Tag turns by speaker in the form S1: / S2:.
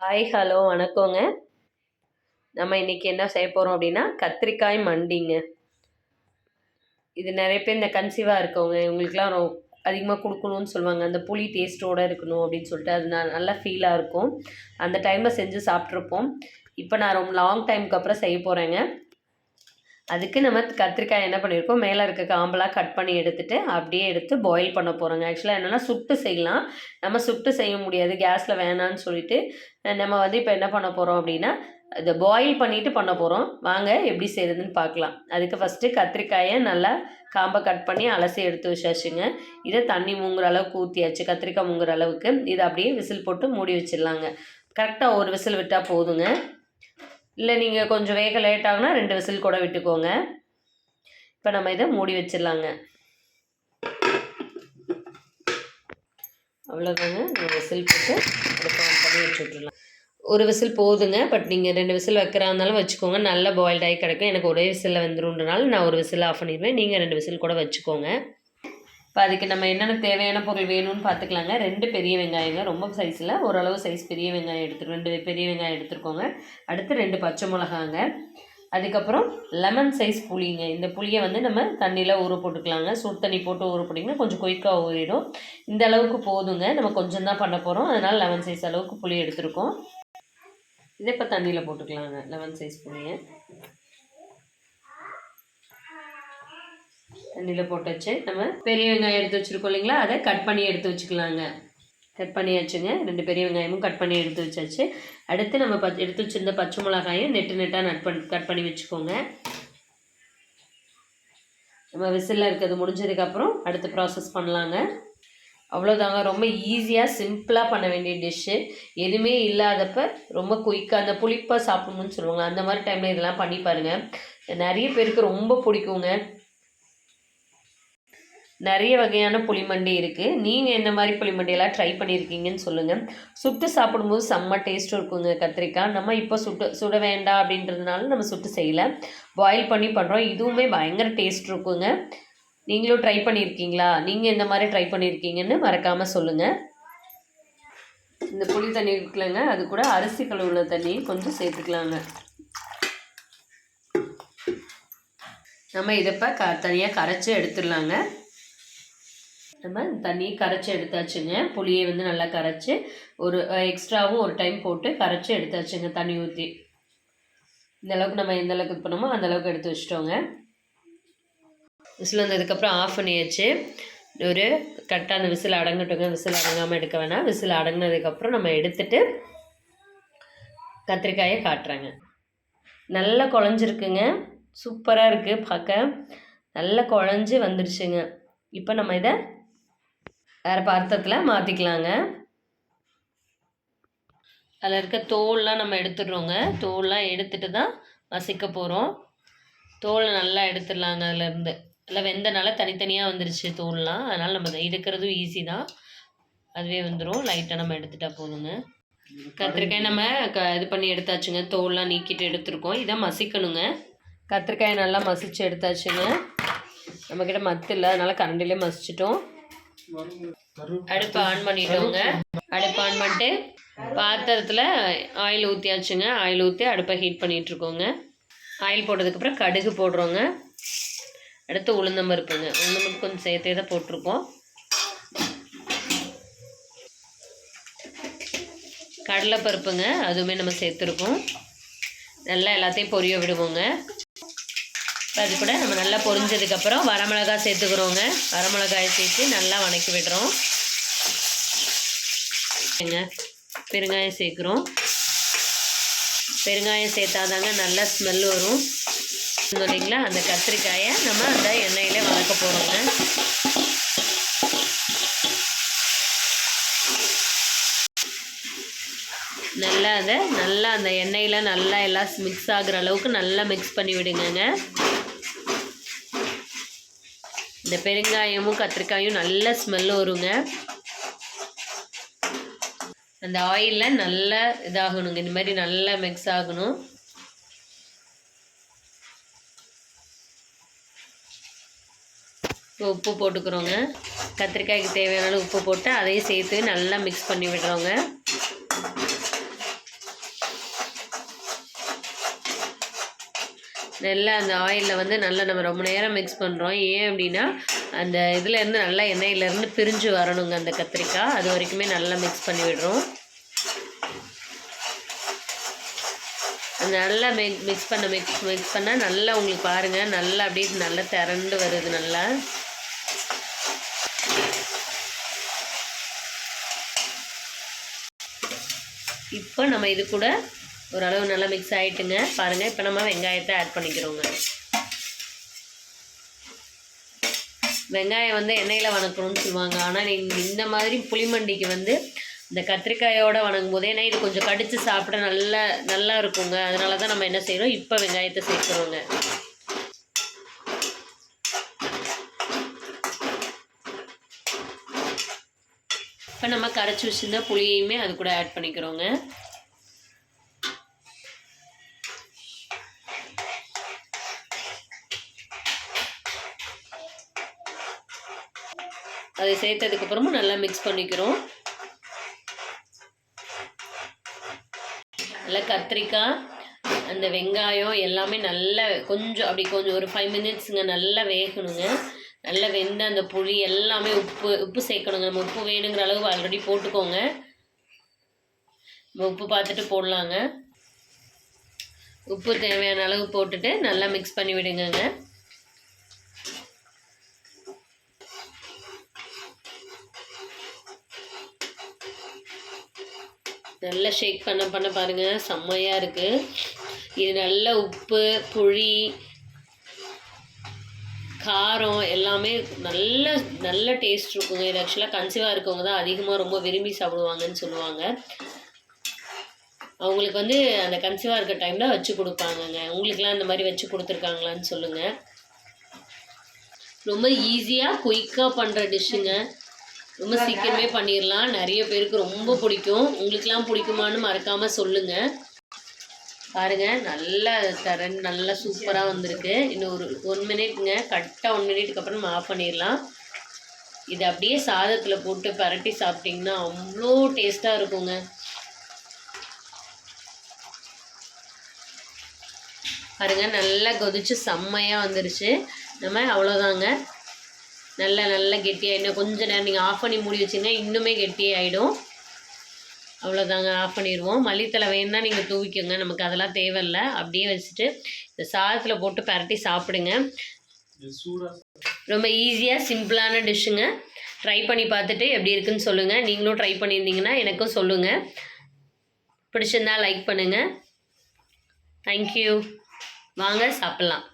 S1: Hi hello வணக்கங்க. நம்ம இன்னைக்கு என்ன செய்ய போகிறோம் அப்படின்னா கத்திரிக்காய் மண்டிங்க. இது நிறைய பேர் இந்த கன்சீவாக இருக்கவங்க இவங்களுக்குலாம் ரொ அதிகமாக கொடுக்கணும்னு சொல்லுவாங்க. அந்த புளி டேஸ்ட்டோடு இருக்கணும் அப்படின்னு சொல்லிட்டு அது ந- நல்லா ஃபீலாக இருக்கும். அந்த டைமில் செஞ்சு சாப்பிட்ருப்போம் இப்போ நான் ரொம்ப லாங் டைமுக்கு அப்புறம் செய்ய போகிறேங்க அதுக்கு நம்ம கத்திரிக்காய் என்ன பண்ணியிருக்கோம்? மேலே இருக்க காம்பெல்லாம் கட் பண்ணி எடுத்துகிட்டு அப்படியே எடுத்து பாயில் பண்ண போகிறோங்க ஆக்சுவலாக என்னென்னா சுட்டு செய்யலாம். நம்ம சுட்டு செய்ய முடியாது. கேஸில் வேணான்னு சொல்லிட்டு நம்ம வந்து இப்போ என்ன பண்ண போகிறோம் அப்படின்னா இதை பாயில் பண்ணிவிட்டு பண்ண போகிறோம் வாங்க எப்படி செய்யுதுன்னு பார்க்கலாம். அதுக்கு ஃபஸ்ட்டு கத்திரிக்காயை நல்லா காம்பை கட் பண்ணி அலசி எடுத்து வச்சாச்சுங்க. இதை தண்ணி மூங்குற அளவுக்கு ஊற்றியாச்சு கத்திரிக்காய் மூங்குற அளவுக்கு. இதை அப்படியே விசில் போட்டு மூடி வச்சிடலாங்க. கரெக்டாக ஒரு விசில் விட்டால் போதுங்க. இல்லை நீங்கள் கொஞ்சம் வேக லேட் ஆகுனா ரெண்டு விசில் கூட விட்டுக்கோங்க. இப்போ நம்ம இதை மூடி வச்சிடலாங்க. அவ்வளோதாங்க நம்ம விசில் போட்டு ஆன் பண்ணி வச்சு விட்ருலாம் ஒரு விசில் போதுங்க. பட் நீங்கள் ரெண்டு விசில் வைக்கிறா இருந்தாலும் வச்சுக்கோங்க. நல்ல பாயில்ட் ஆகி கிடைக்கும். எனக்கு ஒரே விசிலில் வந்துருன்றனால நான் ஒரு விசில் ஆஃப் பண்ணிடுவேன். நீங்கள் ரெண்டு விசில் கூட வச்சுக்கோங்க. இப்போ அதுக்கு நம்ம என்னென்ன தேவையான பொருள் வேணும்னு பார்த்துக்கலாங்க ரெண்டு பெரிய வெங்காயங்க ரொம்ப சைஸில் ஓரளவு சைஸ் பெரிய வெங்காயம் எடுத்து ரெண்டு பெரிய வெங்காயம் எடுத்துருக்கோங்க. அடுத்து ரெண்டு பச்சை மிளகாங்க. அதுக்கப்புறம் லெமன் சைஸ் புளிங்க. இந்த புளியை வந்து நம்ம தண்ணியில் ஊற போட்டுக்கலாங்க. சுடு தண்ணி போட்டு ஊற போட்டிங்கன்னா கொஞ்சம் குயிக்காக ஊறிடும். இந்த அளவுக்கு போதுங்க. நம்ம கொஞ்சம் தான் பண்ண போகிறோம் அதனால் லெமன் சைஸ் அளவுக்கு புளி எடுத்துருக்கோம். இதை இப்போ தண்ணியில் போட்டுக்கலாங்க லெமன் சைஸ் புளியை. தண்ணியில் போட்டு வச்சு நம்ம பெரிய வெங்காயம் எடுத்து வச்சுருக்கோம் இல்லைங்களா? அதை கட் பண்ணி எடுத்து வச்சுக்கலாங்க. கட் பண்ணியாச்சுங்க ரெண்டு பெரிய வெங்காயமும் கட் பண்ணி எடுத்து வச்சாச்சு. அடுத்து நம்ம பச் எடுத்து வச்சிருந்த பச்சை மிளகாயும் நெட்டு நெட்டாக நட் பண்ணி கட் பண்ணி வச்சுக்கோங்க. நம்ம விசிலில் இருக்கிறது முடிஞ்சதுக்கப்புறம் அடுத்து ப்ராசஸ் பண்ணலாங்க. அவ்வளோதாங்க ரொம்ப ஈஸியாக சிம்பிளாக பண்ண வேண்டிய டிஷ்ஷு எதுவுமே இல்லாதப்ப ரொம்ப குயிக்காக அந்த புளிப்பாக சாப்பிடணும்னு சொல்லுவாங்க. அந்த மாதிரி டைமில் இதெல்லாம் பண்ணி பாருங்கள் நிறைய பேருக்கு ரொம்ப பிடிக்குங்க. நிறைய வகையான புளிமண்டி இருக்குது நீங்கள் எந்த மாதிரி புளிமண்டியெல்லாம் ட்ரை பண்ணியிருக்கீங்கன்னு சொல்லுங்கள் சுட்டு சாப்பிடும்போது செம்ம டேஸ்ட்டும் இருக்குங்க கத்திரிக்காய். நம்ம இப்போ சுட்டு சுட வேண்டாம் அப்படின்றதுனால நம்ம சுட்டு செய்யலை. பாயில் பண்ணி பண்ணுறோம் இதுவுமே பயங்கர டேஸ்ட் இருக்குங்க. நீங்களும் ட்ரை பண்ணியிருக்கீங்களா நீங்கள் எந்த மாதிரி ட்ரை பண்ணியிருக்கீங்கன்னு மறக்காமல் சொல்லுங்கள் இந்த புளி தண்ணி இருக்குல்லங்க. அது கூட அரிசி கழுவுன தண்ணி கொஞ்சம் சேர்த்துக்கலாங்க. நம்ம இதை இப்போ க தனியாக கரைச்சி எடுத்துடலாங்க. நம்ம தண்ணியை கரைச்சி எடுத்தாச்சுங்க. புளியை வந்து நல்லா கரைச்சி ஒரு எக்ஸ்ட்ராவும் ஒரு டைம் போட்டு கரைச்சி எடுத்தாச்சுங்க தண்ணி ஊற்றி இந்த அளவுக்கு நம்ம எந்த அளவுக்கு இது பண்ணோமோ அந்த அளவுக்கு எடுத்து வச்சிட்டோங்க. விசில் வந்ததுக்கப்புறம் ஆஃப் பண்ணியாச்சு. ஒரு கரெக்டாக அந்த விசில் அடங்கட்டுங்க. விசில் அடங்காமல் எடுக்க வேணாம். விசில் அடங்கினதுக்கப்புறம் நம்ம எடுத்துட்டு கத்திரிக்காயை காட்டுறேங்க. நல்லா குழஞ்சிருக்குங்க. சூப்பராக இருக்குது பார்க்க. நல்லா குழஞ்சி வந்துடுச்சுங்க இப்போ நம்ம இதை வேறு பாத்திரத்தில் மாற்றிக்கலாங்க அதில் இருக்க தோல்லாம் நம்ம எடுத்துடுறோங்க. தோல்லாம் எடுத்துட்டு தான் மசிக்க போகிறோம் தோலை நல்லா எடுத்துடலாங்க அதுலேருந்து நல்லா வெந்தனால தனித்தனியாக வந்துருச்சு தோல்லாம். அதனால் நம்ம எடுக்கிறதும் ஈஸி தான். அதுவே வந்துடும் லைட்டாக நம்ம எடுத்துட்டா போதுங்க. கத்திரிக்காய் நம்ம க இது பண்ணி எடுத்தாச்சுங்க. தோல்லாம் நீக்கிட்டு எடுத்துருக்கோம். இதை மசிக்கணுங்க. கத்திரிக்காயை நல்லா மசிச்சு எடுத்தாச்சுங்க. நம்மக்கிட்ட மத்து இல்லை. கரண்டிலே மசிச்சிட்டோம். அடுப்பு ஆன் பண்ணிட்டோங்க. அடுப்பு ஆன் பண்ணிட்டு பாத்திரத்தில் ஆயில் ஊற்றியாச்சுங்க ஆயில் ஊற்றி அடுப்பை ஹீட் பண்ணிகிட்ருக்கோங்க இருக்கோங்க ஆயில் போட்டதுக்கப்புறம் கடுகு போடுறோங்க. அடுத்து உளுந்தம் பருப்புங்க. உளுந்தம் பருப்பு கொஞ்சம் சேர்த்தே தான் போட்டிருக்கோம். கடலைப்பருப்புங்க. அதுவுமே நம்ம சேர்த்துருக்கோம். நல்லா எல்லாத்தையும் பொரிய விடுவோங்க. அது கூட நம்ம நல்லா பொரிஞ்சதுக்கப்புறம் வரமிளகாய் சேர்த்துக்கிறோங்க. வரமிளகாயை சேர்த்து நல்லா வணக்கி விடுறோம். பெருங்காயம் சேர்க்குறோம். பெருங்காயம் சேர்த்தாதாங்க நல்லா ஸ்மெல் வரும். இல்லைங்களா அந்த கத்திரிக்காயை நம்ம அந்த எண்ணெயில் வளர்க்க போகிறோங்க நல்லா அதை நல்லா அந்த எண்ணெயில் நல்லா எல்லாம் மிக்ஸ் ஆகுற அளவுக்கு நல்லா மிக்ஸ் பண்ணி விடுங்கங்க. இந்த பெருங்காயமும் கத்திரிக்காயும் நல்ல ஸ்மெல் வருங்க. அந்த ஆயிலில் நல்லா இதாகணுங்க. இந்த மாதிரி நல்லா மிக்ஸ் ஆகணும். இப்போ உப்பு போட்டுக்கிறோங்க. கத்திரிக்காய்க்கு தேவையான உப்பு போட்டு அதையும் சேர்த்து நல்லா மிக்ஸ் பண்ணி விடுறோங்க. நல்லா அந்த ஆயிலில் வந்து நல்லா நம்ம ரொம்ப நேரம் மிக்ஸ் பண்ணுறோம் ஏன் அப்படின்னா அந்த இதுலேருந்து நல்லா எண்ணெயிலேருந்து பிரிஞ்சு வரணுங்க அந்த கத்திரிக்காய். அது வரைக்குமே நல்லா மிக்ஸ் பண்ணி விடுறோம். நல்லா மிக் மிக்ஸ் பண்ண மிக்ஸ் மிக்ஸ் பண்ணால் நல்லா உங்களுக்கு பாருங்கள் நல்லா அப்படியே நல்லா திரண்டு வருது நல்லா. இப்போ நம்ம இது கூட ஓரளவு நல்லா மிக்ஸ் ஆகிட்டுங்க பாருங்கள் இப்போ நம்ம வெங்காயத்தை ஆட் பண்ணிக்கிறோங்க. வெங்காயம் வந்து எண்ணெயில் வணக்கணும்னு சொல்லுவாங்க. ஆனால் நீங்கள் இந்த மாதிரி புளிமண்டிக்கு வந்து இந்த கத்திரிக்காயோடு வணங்கும் போது ஏன்னா இது கொஞ்சம் கடித்து சாப்பிட நல்லா நல்லா இருக்குங்க. அதனால தான் நம்ம என்ன செய்கிறோம் இப்போ வெங்காயத்தை சேர்க்குறோங்க. இப்போ நம்ம கரைச்சி வச்சுருந்த புளியையுமே அது கூட ஆட் பண்ணிக்கிறோங்க. அதை சேர்த்ததுக்கப்புறமும் நல்லா மிக்ஸ் பண்ணிக்கிறோம். நல்லா கத்திரிக்காய் அந்த வெங்காயம் எல்லாமே நல்லா கொஞ்சம் அப்படி கொஞ்சம் ஒரு ஃபைவ் மினிட்ஸுங்க நல்லா வேகணுங்க. நல்லா வெந்த அந்த புளி எல்லாமே உப்பு உப்பு சேர்க்கணுங்க. நம்ம உப்பு வேணுங்கிற அளவு ஆல்ரெடி போட்டுக்கோங்க. நம்ம உப்பு பார்த்துட்டு போடலாங்க. உப்பு தேவையான அளவு போட்டுட்டு நல்லா மிக்ஸ் பண்ணி விடுங்கங்க. நல்லா ஷேக் பண்ண பண்ண பாருங்க. செம்மையாக இருக்குது இது நல்ல உப்பு புளி காரம் எல்லாமே நல்ல நல்ல டேஸ்ட் இருக்குங்க. இது ஆக்சுவலாக கன்சீவாக இருக்கவங்க தான் அதிகமாக ரொம்ப விரும்பி சாப்பிடுவாங்கன்னு சொல்லுவாங்க. அவங்களுக்கு வந்து அந்த கன்சீவாக இருக்க டைமில் வச்சு கொடுப்பாங்கங்க. உங்களுக்குலாம் இந்த மாதிரி வச்சு கொடுத்துருக்காங்களான்னு சொல்லுங்கள் ரொம்ப ஈஸியாக குயிக்காக பண்ணுற டிஷ்ஷுங்க ரொம்ப சீக்கிரமே பண்ணிடலாம் நிறைய பேருக்கு ரொம்ப பிடிக்கும். உங்களுக்கெல்லாம் பிடிக்குமான்னு மறக்காமல் சொல்லுங்கள் பாருங்கள் நல்லா தரன் நல்லா சூப்பராக வந்திருக்கு. இன்னும் ஒரு ஒன் மினிட்ங்க கரெக்டாக ஒன் மினிட்டுக்கு அப்புறம் நம்ம ஆஃப் பண்ணிடலாம் இது அப்படியே சாதத்தில் போட்டு பரட்டி சாப்பிட்டிங்கன்னா அவ்வளோ டேஸ்ட்டாக இருக்குங்க. பாருங்கள் நல்லா கொதிச்சு செம்மையாக வந்துருச்சு. நம்ம அவ்வளோதாங்க நல்லா நல்லா கெட்டியாகிடும் கொஞ்சம் நேரம் நீங்கள் ஆஃப் பண்ணி மூடி வச்சிங்கன்னா இன்னுமே கெட்டியாகிடும் அவ்வளோதாங்க ஆஃப் பண்ணிடுவோம் மல்லித்தலை வேணால் நீங்கள் தூவிக்கோங்க. நமக்கு அதெல்லாம் தேவையில்ல. அப்படியே வச்சுட்டு இந்த சாதத்தில் போட்டு பரட்டி சாப்பிடுங்க. ரொம்ப ஈஸியாக சிம்பிளான டிஷ்ஷுங்க ட்ரை பண்ணி பார்த்துட்டு எப்படி இருக்குன்னு சொல்லுங்கள் நீங்களும் ட்ரை பண்ணியிருந்தீங்கன்னா எனக்கும் சொல்லுங்கள் பிடிச்சிருந்தா லைக் பண்ணுங்கள் தேங்க்யூ வாங்க சாப்பிட்லாம்.